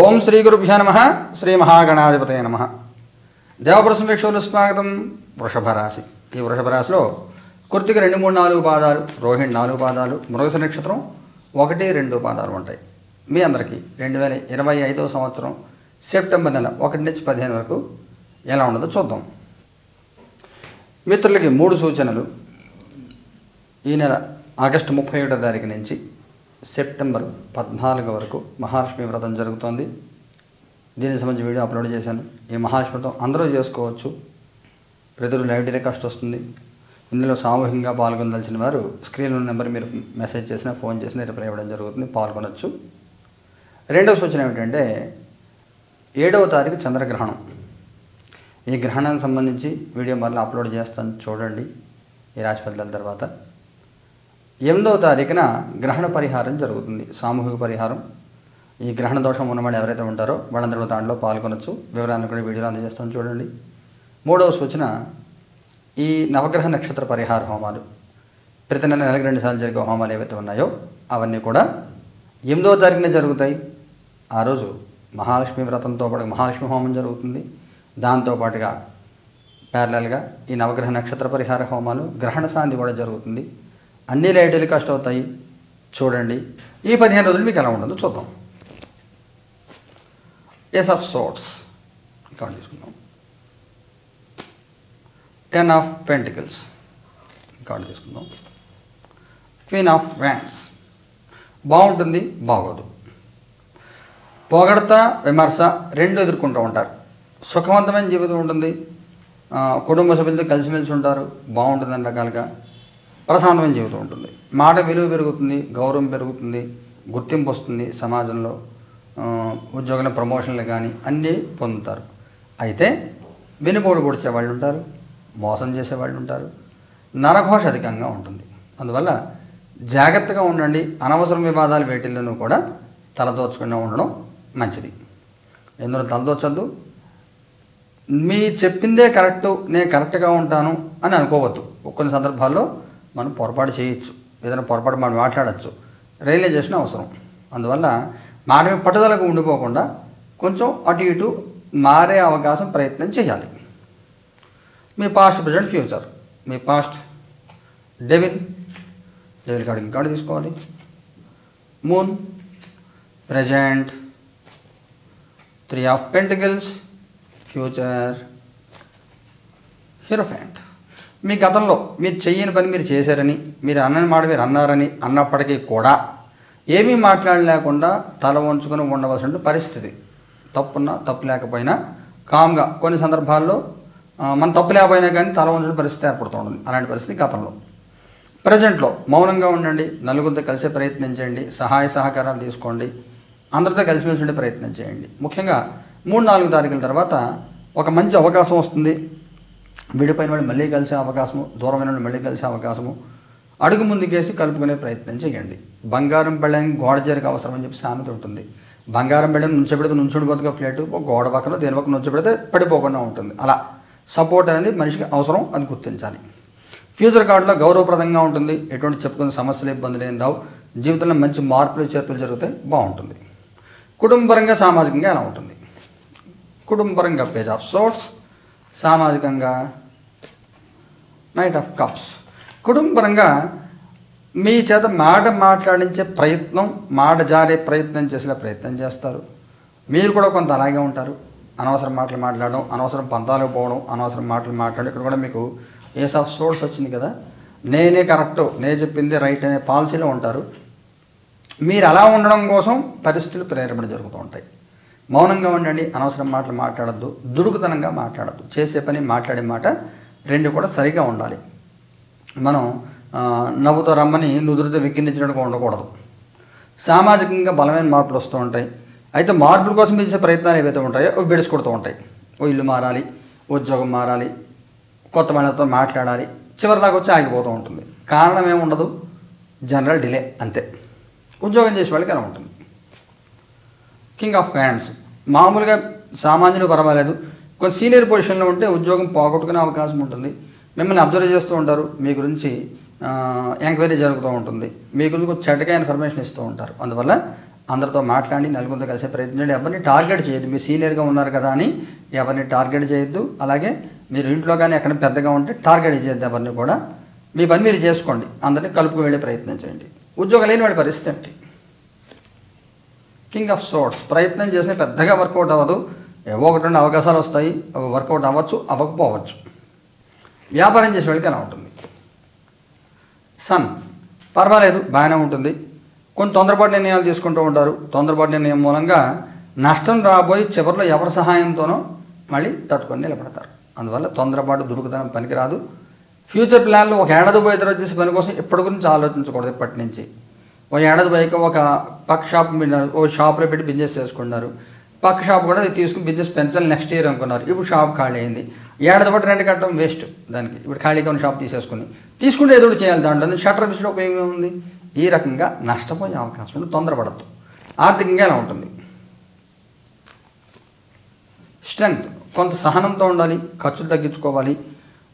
ఓం శ్రీ గురుభ్యో నమ శ్రీ మహాగణాధిపతయ నమ. దేవపురుషం స్వాగతం. వృషభ రాశి. ఈ వృషభ రాశిలో కృతిక రెండు మూడు నాలుగు పాదాలు రోహిణి నాలుగు పాదాలు మృగశ నక్షత్రం ఒకటి రెండు పాదాలు ఉంటాయి. మీ అందరికీ రెండు వేల ఇరవై ఐదవ సంవత్సరం సెప్టెంబర్ నెల ఒకటి నుంచి పదిహేను వరకు ఎలా ఉండదో చూద్దాం. మిత్రులకి మూడు సూచనలు. ఈ నెల ఆగస్టు ముప్పై ఒకటో తారీఖు నుంచి సెప్టెంబర్ పద్నాలుగు వరకు మహాలక్ష్మి వ్రతం జరుగుతోంది. దీనికి సంబంధించి వీడియో అప్లోడ్ చేశాను. ఈ మహాలక్ష్మి వ్రతం అందరూ చేసుకోవచ్చు. ప్రతిరోజు లైవ్ టెలికాస్ట్ వస్తుంది. ఇందులో సామూహికంగా పాల్గొనదలిచిన వారు స్క్రీన్ ఉన్న నెంబర్ మీరు మెసేజ్ చేసినా ఫోన్ చేసినా రిప్లై ఇవ్వడం జరుగుతుంది. పాల్గొనవచ్చు రెండవ సూచన ఏమిటంటే ఏడవ తారీఖు చంద్రగ్రహణం. ఈ గ్రహణానికి సంబంధించి వీడియో మళ్ళీ అప్లోడ్ చేస్తాను. చూడండి. ఈ రాశి ఫలితాల తర్వాత. ఎనిమిదవ తారీఖున గ్రహణ పరిహారం జరుగుతుంది సామూహిక పరిహారం. ఈ గ్రహణ దోషం ఉన్నవాళ్ళు ఎవరైతే ఉంటారో వాళ్ళందరూ దాంట్లో పాల్గొనొచ్చు. వివరాలను కూడా వీడియోలో అందజేస్తాను చూడండి. మూడవ సూచన ఈ నవగ్రహ నక్షత్ర పరిహార హోమాలు. ప్రతి నెల నెలకు రెండు సార్లు జరిగే హోమాలు ఏవైతే ఉన్నాయో అవన్నీ కూడా ఎనిమిదవ తారీఖున జరుగుతాయి. ఆ రోజు మహాలక్ష్మి వ్రతంతో పాటు మహాలక్ష్మి హోమం జరుగుతుంది. దాంతోపాటుగా ప్యారలల్గా ఈ నవగ్రహ నక్షత్ర పరిహార హోమాలు గ్రహణ శాంతి కూడా జరుగుతుంది. అన్ని లైవ్ టెలికాస్ట్ అవుతాయి. చూడండి. ఈ పదిహేను రోజులు మీకు ఎలా ఉంటుందో చూద్దాం. ఎస్ ఆఫ్ సోర్ట్స్ ఇక్కడ తీసుకుందాం. టెన్ ఆఫ్ పెంటికల్స్ ఇక్కడ తీసుకుందాం. క్వీన్ ఆఫ్ వ్యాండ్స్ బాగుంటుంది బాగోదు. పొగడత విమర్శ రెండు ఎదుర్కొంటూ ఉంటారు. సుఖవంతమైన జీవితం ఉంటుంది. కుటుంబ సభ్యులతో కలిసిమెలిసి ఉంటారు. బాగుంటుంది అన్ని రకాలుగా. ప్రశాంతమైన జీవితం ఉంటుంది. మాట విలువ పెరుగుతుంది గౌరవం పెరుగుతుంది గుర్తింపు వస్తుంది సమాజంలో. ఆ, ఉద్యోగంలో ప్రమోషన్లు కానీ అన్నీ పొందుతారు. అయితే వెనుపోటు పొడిచే వాళ్ళు ఉంటారు మోసం చేసే వాళ్ళు ఉంటారు. నరఘోష అధికంగా ఉంటుంది. అందువల్ల జాగ్రత్తగా ఉండండి. అనవసరం వివాదాలు వేటిల్లోనూ కూడా తలదోచకుండా ఉండడం మంచిది. ఎందులో తలదోచద్దు? మీ చెప్పిందే కరెక్టు నేను కరెక్ట్గా ఉంటాను అని అనుకోవద్దు. కొన్ని సందర్భాల్లో మనం పొరపాటు చేయొచ్చు. ఏదైనా పొరపాటు మనం మాట్లాడచ్చు. రియలైజేషన్ అవసరం. అందువల్ల మాట పట్టుదలకు ఉండిపోకుండా కొంచెం అటు ఇటు మారే అవకాశం ప్రయత్నం చేయాలి. మీ పాస్ట్ ప్రజెంట్ ఫ్యూచర్. మీ పాస్ట్ డెవిన్ డెవిన్ కార్డు ఇంకా తీసుకోవాలి. Moon. Present three of pentacles. Future. Hierophant మీ గతంలో మీరు చెయ్యని పని మీరు చేశారని మీరు అన్నని మాట మీరు అన్నారని అన్నప్పటికీ కూడా ఏమీ మాట్లాడలేకుండా తల వంచుకొని ఉండవలసిన పరిస్థితి. తప్పున్నా తప్పు లేకపోయినా కామ్గా కొన్ని సందర్భాల్లో మనం మన తప్పు లేకపోయినా కానీ తల వంచిన పరిస్థితి ఏర్పడుతూ ఉంటుంది. అలాంటి పరిస్థితి గతంలో. ప్రజెంట్లో మౌనంగా ఉండండి నలుగురితో కలిసే ప్రయత్నం చేయండి సహాయ సహకారాలు తీసుకోండి అందరితో కలిసిమెలిసి ఉండే ప్రయత్నం చేయండి. ముఖ్యంగా మూడు నాలుగు తారీఖుల తర్వాత ఒక మంచి అవకాశం వస్తుంది. విడిపోయిన వాళ్ళు మళ్ళీ కలిసే అవకాశము దూరమైన వాళ్ళు మళ్ళీ కలిసే అవకాశము. అడుగు ముందుకేసి కలుపుకునే ప్రయత్నం చేయండి. బంగారం బెళ్ళని గోడ చేరిక అవసరం అని చెప్పి సామెత ఉంటుంది. బంగారం బెళ్ళని నుంచబెడితే నుంచుని బతుక ప్లేటు ఒక గోడ పక్కన దేని పక్కన నుంచబెడితే పడిపోకుండా ఉంటుంది. అలా సపోర్ట్ అనేది మనిషికి అవసరం అది గుర్తించాలి. ఫ్యూచర్ కార్డులో గౌరవప్రదంగా ఉంటుంది. ఎటువంటి చెప్పుకునే సమస్యలు ఇబ్బందులు ఏం రావు. జీవితంలో మంచి మార్పులు చేర్పులు జరిగితే బాగుంటుంది. కుటుంబపరంగా సామాజికంగా ఎలా ఉంటుంది? కుటుంబపరంగా పేజ్ ఆఫ్ సోర్స్. సామాజికంగా నైట్ ఆఫ్ కప్స్ కుటుంబపరంగా మీ చేత మాట మాట్లాడించే ప్రయత్నం మాట జారే ప్రయత్నం చేసే ప్రయత్నం చేస్తారు. మీరు కూడా కొంత అలాగే ఉంటారు. అనవసరం మాటలు మాట్లాడడం అనవసరం పంతాలకు పోవడం అనవసరం మాటలు మాట్లాడడం. ఇక్కడ కూడా మీకు ఏస్ ఆఫ్ సోర్స్ వచ్చింది కదా. నేనే కరెక్ట్ నేను చెప్పింది రైట్ అనే పాలసీలో ఉంటారు. మీరు అలా ఉండడం కోసం పరిస్థితులు ప్రేరేపణ జరుగుతూ ఉంటాయి. మౌనంగా ఉండండి అనవసరం మాటలు మాట్లాడద్దు దుడుకుతనంగా మాట్లాడద్దు. చేసే పని మాట్లాడే మాట రెండు కూడా సరిగా ఉండాలి. మనం నవ్వుతో రమ్మని నుదురుతో వెక్కిరించినట్టుగా ఉండకూడదు. సామాజికంగా బలమైన మార్పులు వస్తూ ఉంటాయి. అయితే మార్పుల కోసం చేసే ప్రయత్నాలు ఏవైతే ఉంటాయో అవి బెడిసికొడుతూ ఉంటాయి. ఓ ఇల్లు మారాలి ఉద్యోగం మారాలి కొత్త వాళ్ళతో మాట్లాడాలి చివరి దాకా వచ్చి ఆగిపోతూ ఉంటుంది. కారణం ఏముండదు జనరల్ డిలే అంతే. ఉద్యోగం చేసే వాళ్ళకి అలా ఉంటుంది. కింగ్ ఆఫ్ హ్యాండ్స్ మామూలుగా సామాన్యులు పర్వాలేదు. కొంచెం సీనియర్ పొజిషన్లో ఉంటే ఉద్యోగం పోగొట్టుకునే అవకాశం ఉంటుంది. మిమ్మల్ని అబ్జర్వ్ చేస్తూ ఉంటారు. మీ గురించి ఎంక్వైరీ జరుగుతూ ఉంటుంది. మీ గురించి కొంచెం చెడ్డగా ఇన్ఫర్మేషన్ ఇస్తూ ఉంటారు. అందువల్ల అందరితో మాట్లాడి నలుగురితో కలిసే ప్రయత్నించండి ఎవరిని టార్గెట్ చేయొద్దు. మీరు సీనియర్గా ఉన్నారు కదా అని ఎవరిని టార్గెట్ చేయొద్దు. అలాగే మీరు ఇంట్లో కానీ ఎక్కడ పెద్దగా ఉంటే టార్గెట్ చేయొద్దు ఎవరిని కూడా మీ పని మీరు చేసుకోండి. అందరినీ కలుపుకు వెళ్ళే ప్రయత్నం చేయండి. ఉద్యోగం లేని వాడి పరిస్థితి ఏంటి? కింగ్ ఆఫ్ సోర్ట్స్ ప్రయత్నం చేసిన పెద్దగా వర్కౌట్ అవ్వదు. ఏవో ఒకటి రెండు అవకాశాలు వస్తాయి. అవి వర్కౌట్ అవ్వచ్చు అవ్వకపోవచ్చు. వ్యాపారం చేసే వాళ్ళకి అలా ఉంటుంది. సన్. పర్వాలేదు బాగానే ఉంటుంది. కొన్ని తొందరపాటు నిర్ణయాలు తీసుకుంటూ ఉంటారు. తొందరపాటు నిర్ణయం మూలంగా నష్టం రాబోయి చివరిలో ఎవరి సహాయంతోనో మళ్ళీ తట్టుకొని నిలబడతారు. అందువల్ల తొందరపాటు దురుకుదనం పనికిరాదు. ఫ్యూచర్ ప్లాన్లో ఒక ఏడాది పోయే తర్వాత చేసే పని కోసం ఇప్పటి గురించి ఆలోచించకూడదు ఇప్పటి నుంచి. ఒక ఏడాది పోయాక ఒక పక్క షాప్ మీద ఓ షాప్లో పెట్టి బిజినెస్ చేసుకున్నారు. పక్క షాప్ కూడా తీసుకుని బిజినెస్ పెంచాలి నెక్స్ట్ ఇయర్ అనుకున్నారు. ఇప్పుడు షాప్ ఖాళీ అయింది. ఏడాది పాటు రెండు కట్టడం వేస్ట్ దానికి. ఇప్పుడు ఖాళీగా ఉన్న షాప్ తీసేసుకుని. తీసుకుంటే ఏదో ఒకటి చేయాలి దాంట్లో. షట్టర్ బిజినెస్ ఉపయోగం ఏముంది? ఈ రకంగా నష్టపోయే అవకాశం ఉంది తొందరపడద్దు. ఆర్థికంగా ఎలా ఉంటుంది? స్ట్రెంగ్త్ కొంత సహనంతో ఉండాలి. ఖర్చులు తగ్గించుకోవాలి.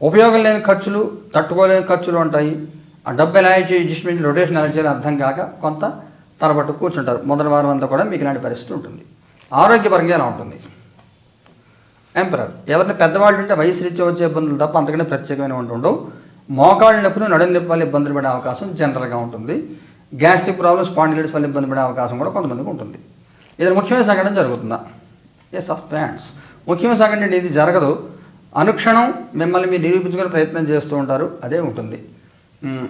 ఉపయోగం లేని ఖర్చులు తట్టుకోలేని ఖర్చులు ఉంటాయి. ఆ డబ్బు ఎలా అడ్జస్ట్మెంట్ రొటేషన్ ఎలా చేయాలో అర్థం కాక కొంత తరబట్టు కూర్చుంటారు. మొదటి వారం అంతా కూడా మీకు ఇలాంటి పరిస్థితి ఉంటుంది. ఆరోగ్యపరంగా ఎలా ఉంటుంది? ఎంపరర్ ఎవరిని పెద్దవాళ్ళు ఉంటే వయసు రీత్యా వచ్చే ఇబ్బందులు తప్ప అంతకంటే ప్రత్యేకమైన ఉండవు. మోకాళ్ళ నొప్పులు నడుం నొప్పి వల్ల ఇబ్బందులు పడే అవకాశం జనరల్గా ఉంటుంది. గ్యాస్ట్రిక్ ప్రాబ్లమ్స్ స్పాండిలైటిస్ వల్ల ఇబ్బంది పడే అవకాశం కూడా కొంతమందికి ఉంటుంది. ఇది ముఖ్యమైన సంఘటన జరుగుతుందా? ఎస్ ఆఫ్ ప్యాంట్స్ ముఖ్యమైన సంఘటన ఇది జరగదు. అనుక్షణం మిమ్మల్ని మీరు నిరూపించుకునే ప్రయత్నం చేస్తూ ఉంటారు. అదే ఉంటుంది.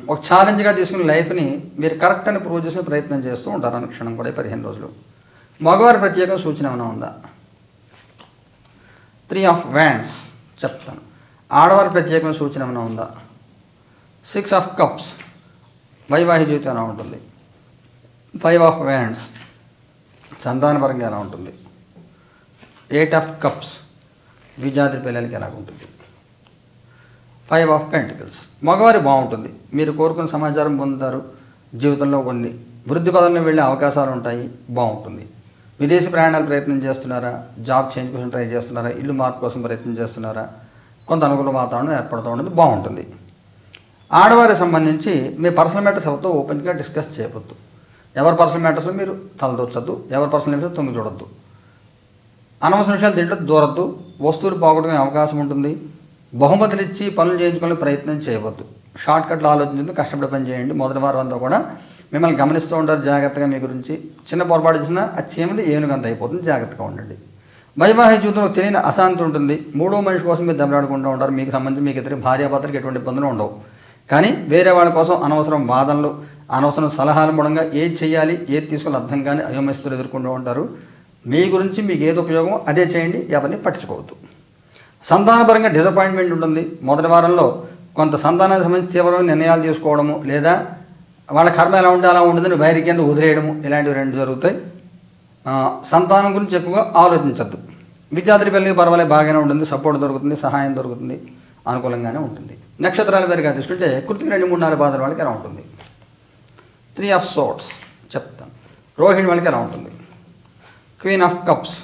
ఒక ఛాలెంజ్గా తీసుకుని లైఫ్ని మీరు కరెక్ట్ అని ప్రూవ్ చేసే ప్రయత్నం చేస్తూ ఉంటారు అనుక్షణం కూడా పదిహేను రోజులు. మగవారి ప్రత్యేక సూచన ఏమైనా ఉందా? త్రీ ఆఫ్ వ్యాండ్స్ చెప్తాను. ఆడవారి ప్రత్యేకమైన సూచన ఏమైనా ఉందా? సిక్స్ ఆఫ్ కప్స్ వైవాహిక జీవితం ఎలా ఉంటుంది? ఫైవ్ ఆఫ్ వ్యాండ్స్ సంతానపరంగా ఎలా ఉంటుంది? ఎయిట్ ఆఫ్ కప్స్ విజాతి పిల్లలకి ఎలా ఉంటుంది ఫైవ్ ఆఫ్ పెంటికల్స్. మగవారి బాగుంటుంది. మీరు కోరుకున్న సమాచారం పొందుతారు. జీవితంలో కొన్ని వృద్ధి పదంలో వెళ్ళే అవకాశాలు ఉంటాయి. బాగుంటుంది. విదేశీ ప్రయాణాలు ప్రయత్నం చేస్తున్నారా? జాబ్ చేంజ్ కోసం ట్రై చేస్తున్నారా? ఇల్లు మార్పు కోసం ప్రయత్నం చేస్తున్నారా? కొంత అనుకూల వాతావరణం ఏర్పడుతూ ఉండదు. బాగుంటుంది. ఆడవారికి సంబంధించి మీ పర్సనల్ మ్యాటర్స్ ఎవరితో ఓపెన్గా డిస్కస్ చేయవద్దు. ఎవరి పర్సనల్ మ్యాటర్స్ మీరు తలదొచ్చద్దు ఎవరి పర్సనల్ మ్యాటర్స్ తొంగి చూడొద్దు. అనవసర విషయాలు తింటే దూరద్దు. వస్తువులు పోగొట్టుకునే అవకాశం ఉంటుంది. బహుమతులు ఇచ్చి పనులు చేయించుకునే ప్రయత్నం చేయవద్దు. షార్ట్ కట్లు ఆలోచించదు కష్టపడి పని చేయండి. మొదటి వారం అంతా కూడా మిమ్మల్ని గమనిస్తూ ఉంటారు జాగ్రత్తగా మీ గురించి. చిన్న పొరపాటు ఇచ్చినా అది చీమది ఏనుగంత అయిపోతుంది. జాగ్రత్తగా ఉండండి. వైవాహిక జీవితంలో తెలియని అశాంతి ఉంటుంది. మూడో మనిషి కోసం మీరు దెబ్బలాడుకుంటూ ఉంటారు. మీకు సంబంధించి మీకు ఇద్దరు భార్యాభర్తలకు ఎటువంటి ఇబ్బందులు ఉండవు. కానీ వేరే వాళ్ళ కోసం అనవసరం వాదనలు అనవసరం సలహాల మూలంగా ఏది చేయాలి ఏది తీసుకోవాలి అర్థం కానీ అయోమస్తులు ఎదుర్కొంటూ ఉంటారు. మీ గురించి మీకు ఏది ఉపయోగం అదే చేయండి. ఎవరిని పట్టించుకోవద్దు. సంతానపరంగా డిసప్పాయింట్మెంట్ ఉంటుంది. మొదటి వారంలో కొంత సంతానానికి సంబంధించి తీవ్రమైన నిర్ణయాలు తీసుకోవడము లేదా వాళ్ళ కర్మ ఎలా ఉంటే అలా ఉంటుందని వైరిక్యంగా వదిలేయడము. ఇలాంటివి రెండు జరుగుతాయి. సంతానం గురించి ఎక్కువగా ఆలోచించద్దు. విద్యార్థి పిల్లలకి పర్వాలేదు బాగానే ఉంటుంది. సపోర్ట్ దొరుకుతుంది సహాయం దొరుకుతుంది అనుకూలంగానే ఉంటుంది. నక్షత్రాల పేరుగా తీసుకుంటే కృతికి రెండు మూడు నాలుగు పాదాల వాళ్ళకి ఎలా ఉంటుంది? త్రీ ఆఫ్ సోట్స్ చెప్తాను. రోహిణి వాళ్ళకి ఎలా ఉంటుంది? క్వీన్ ఆఫ్ కప్స్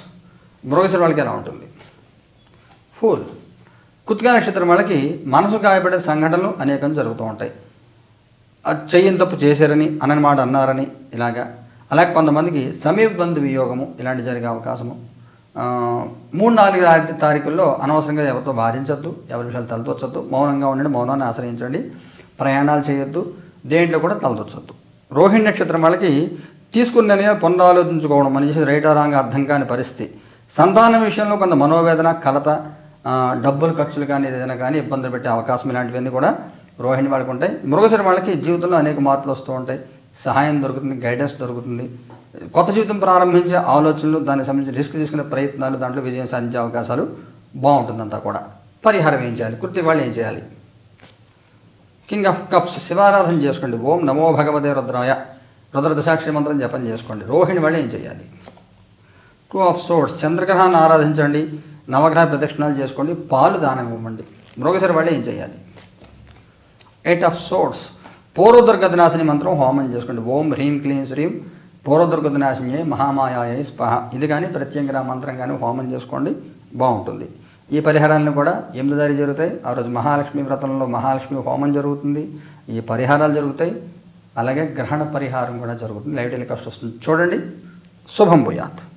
మృగశిర వాళ్ళకి ఎలా ఉంటుంది? ఫోర్. కృతికా నక్షత్రం వాళ్ళకి మనసు గాయపడే సంఘటనలు అనేకం జరుగుతూ ఉంటాయి. అది చెయ్యని తప్పు చేశారని అనని మాట అన్నారని ఇలాగా. అలాగే కొంతమందికి సమీప బంధు వియోగము ఇలాంటి జరిగే అవకాశము. మూడు నాలుగు తారీఖుల్లో అనవసరంగా ఎవరితో బాధించద్దు ఎవరి విషయాలు తలదొచ్చద్దు మౌనంగా ఉండండి మౌనాన్ని ఆశ్రయించండి ప్రయాణాలు చేయొద్దు దేంట్లో కూడా తలదొచ్చద్దు. రోహిణి నక్షత్రం వాళ్ళకి తీసుకున్న నిర్ణయాలు పునరాలోచించుకోవడం మన చేసిన రైట్ రాంగ్ అర్థం కాని పరిస్థితి. సంతానం విషయంలో కొంత మనోవేదన కలత డబ్బులు ఖర్చులు కానీ ఏదైనా కానీ ఇబ్బందులు పెట్టే అవకాశం ఇలాంటివన్నీ కూడా రోహిణి వాళ్ళకి ఉంటాయి. మృగశిర వాళ్ళకి జీవితంలో అనేక మార్పులు వస్తూ ఉంటాయి. సహాయం దొరుకుతుంది గైడెన్స్ దొరుకుతుంది. కొత్త జీవితం ప్రారంభించే ఆలోచనలు దానికి సంబంధించి రిస్క్ తీసుకునే ప్రయత్నాలు దాంట్లో విజయం సాధించే అవకాశాలు బాగుంటుందంతా కూడా. పరిహారం ఏం చేయాలి? కృతి వాళ్ళు ఏం చేయాలి? కింగ్ ఆఫ్ కప్స్ శివారాధన చేసుకోండి. ఓం నమో భగవదే రుద్రాయ. రుద్రదశాక్షి మంత్రం జపం చేసుకోండి. రోహిణి వాళ్ళు ఏం చేయాలి? టూ ఆఫ్ సోర్స్ చంద్రగ్రహాన్ని ఆరాధించండి. నవగ్రహ ప్రదక్షిణాలు చేసుకోండి పాలు దానం ఇవ్వండి. మృగశిర వాళ్ళు ఏం చేయాలి? ఎయిట్ ఆఫ్ సోర్స్ పూర్వదుర్గతనాశిని మంత్రం హోమం చేసుకోండి. ఓం హ్రీం క్లీం శ్రీం పూర్వదుర్గతనాశిన్యే మహామాయాయ స్పహ. ఇది కానీ ప్రత్యంగర మంత్రం కానీ హోమం చేసుకోండి బాగుంటుంది. ఈ పరిహారాలను కూడా ఎనిమిది దారి జరుగుతాయి. ఆ రోజు మహాలక్ష్మి వ్రతంలో మహాలక్ష్మి హోమం జరుగుతుంది. ఈ పరిహారాలు జరుగుతాయి. అలాగే గ్రహణ పరిహారం కూడా జరుగుతుంది. లైట్ టెలికాస్ట్ వస్తుంది. చూడండి. శుభం భూయాత్.